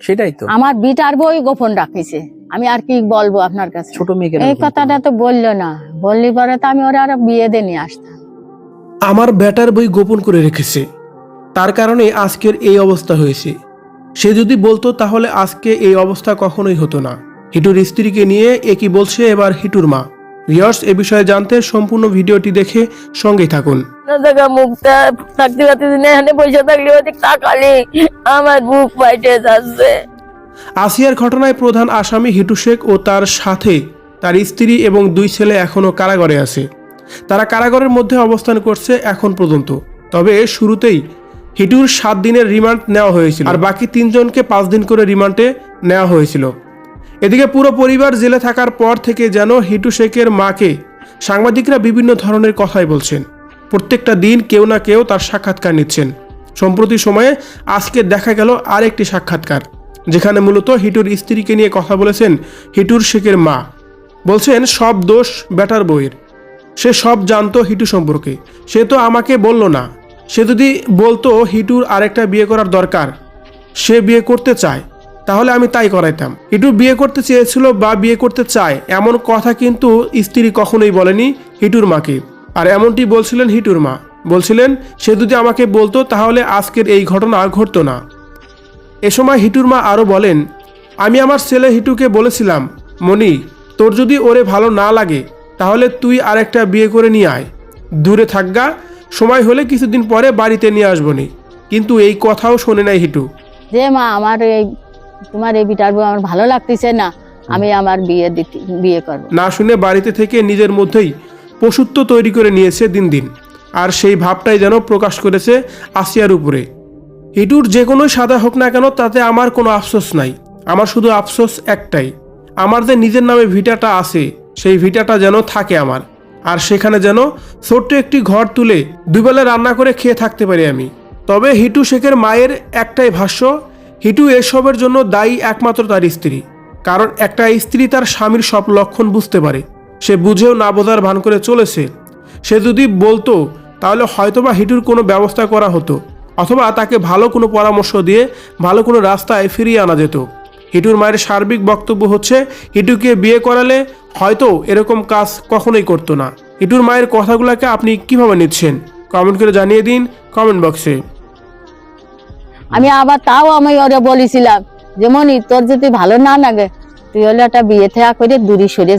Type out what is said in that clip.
সেটাই তো। আমার বিটার বই গোপন রাখিছে। আমি আর কি বলব আপনার কাছে? ছোট মেয়েকে এই কথাটা তো বলল না। বললি পরে তো আমি ওরা আর বিয়ে দিয়ে নিয়ে আসতাম। আমার ব্যাটার বই গোপন করে রেখেছে। তার কারণে আজকের এই অবস্থা হয়েছে। সে যদি বলতো তাহলে আজকে এই অবস্থা কখনোই হতো না। হিটুর স্ত্রীকে নিয়ে একই বলছে এবার হিটুর মা। ভিওর্স এ বিষয়ে জানতে সম্পূর্ণ ভিডিওটি দেখে সঙ্গেই থাকুন। না দেখা মুখটা থাকতে পারতেছি না এখানে বসে থাকলে আমার বুক যাচ্ছে। আসিয়ার ঘটনায় প্রধান আসামি হিটু শেখ ও তার সাথে তার স্ত্রী এবং দুই ছেলে এখনও কারাগারে আছে। তারা কারাগারের মধ্যে অবস্থান করছে এখন পর্যন্ত। তবে শুরুতেই হিটুর সাত দিনের রিমান্ড নেওয়া হয়েছিল। আর বাকি তিনজনকে পাঁচ দিন করে রিমান্ডে নেওয়া হয়েছিল। এদিকে পুরো পরিবার জেলে থাকার পর থেকে যেন হিটু শেখের মাকে সাংবাদিকরা বিভিন্ন ধরনের কথাই বলছেন। প্রত্যেকটা দিন কেউ না কেউ তার সাক্ষাৎকার নিচ্ছেন। সম্প্রতি সময়ে আজকে দেখা গেল আরেকটি সাক্ষাৎকার, যেখানে মূলত হিটুর স্ত্রীকে নিয়ে কথা বলেছেন হিটুর শেখের মা। বলছেন, সব দোষ ব্যাটার বইয়ের সে সব জানতো হিটু সম্পর্কে। সে তো আমাকে বলল না। সে যদি বলতো হিটুর আরেকটা বিয়ে করার দরকার, সে বিয়ে করতে চায়। তাহলে আমি তাই করাইতাম। হিটু বিয়ে করতে চেয়েছিল বা বিয়ে করতে চায়, এমন কথা কিন্তু স্ত্রী কখনোই বলেনি হিটুর মাকে। আর এমনটি বলছিলেন হিটুর মা। বলছিলেন, সে যদি আমাকে বলতো, তাহলে আজকের এই ঘটনা ঘটতো না। এ সময় হিটুর মা আরও বলেন, আমি আমার ছেলে হিটুকে বলেছিলাম মনি তোর যদি ওরে ভালো না লাগে, তাহলে তুই আরেকটা বিয়ে করে নিয়ে আয়। দূরে থাকগা, সময় হলে কিছুদিন পরে বাড়িতে নিয়ে আসবনি কিন্তু এই কথাও শোনে নাই হিটু। যে মা, আমার এই তোমার এই বিটার বই আমার ভালো লাগতেছে না আমি আমার বিয়ে দিতে বিয়ে করব। না শুনে বাড়িতে থেকে নিজের মধ্যেই পশুত্ব তৈরি করে নিয়েছে দিন দিন। আর সেই ভাবটাই যেন প্রকাশ করেছে আসিয়ার উপরে। হিটুর যে কোনো সাদা হোক না কেন তাতে আমার কোনো আফসোস নাই। আমার শুধু আফসোস একটাই। আমার যে নিজের নামে ভিটাটা আছে সেই ভিটাটা যেন থাকে আমার। আর সেখানে যেন ছোট্ট একটি ঘর তুলে দুবেলা রান্না করে খেয়ে থাকতে পারি আমি। তবে হিটু শেখের মায়ের একটাই ভাষ্য হিটু এসবের জন্য দায়ী একমাত্র তার স্ত্রী, কারণ একটা স্ত্রী তার স্বামীর সব লক্ষণ বুঝতে পারে। সে বুঝেও না বোঝার ভান করে চলেছে। সে যদি বলতো, তাহলে হয়তোবা হিটুর কোনো ব্যবস্থা করা হতো, অথবা তাকে ভালো কোনো পরামর্শ দিয়ে ভালো কোনো রাস্তায় ফিরিয়ে আনা যেত। হিটুর মায়ের সার্বিক বক্তব্য হচ্ছে, হিটুকে বিয়ে করালে হয়তো এরকম কাজ কখনোই করতো না। হিটুর মায়ের কথাগুলোকে আপনি কীভাবে নিচ্ছেন? কমেন্ট করে জানিয়ে দিন কমেন্ট বক্সে। আমি আবার তাও আমি ওরে বলেছিলাম যেমনই তোর যদি ভালো না লাগে, তুই হলে একটা বিয়ে থেয়া করে দূরে সরে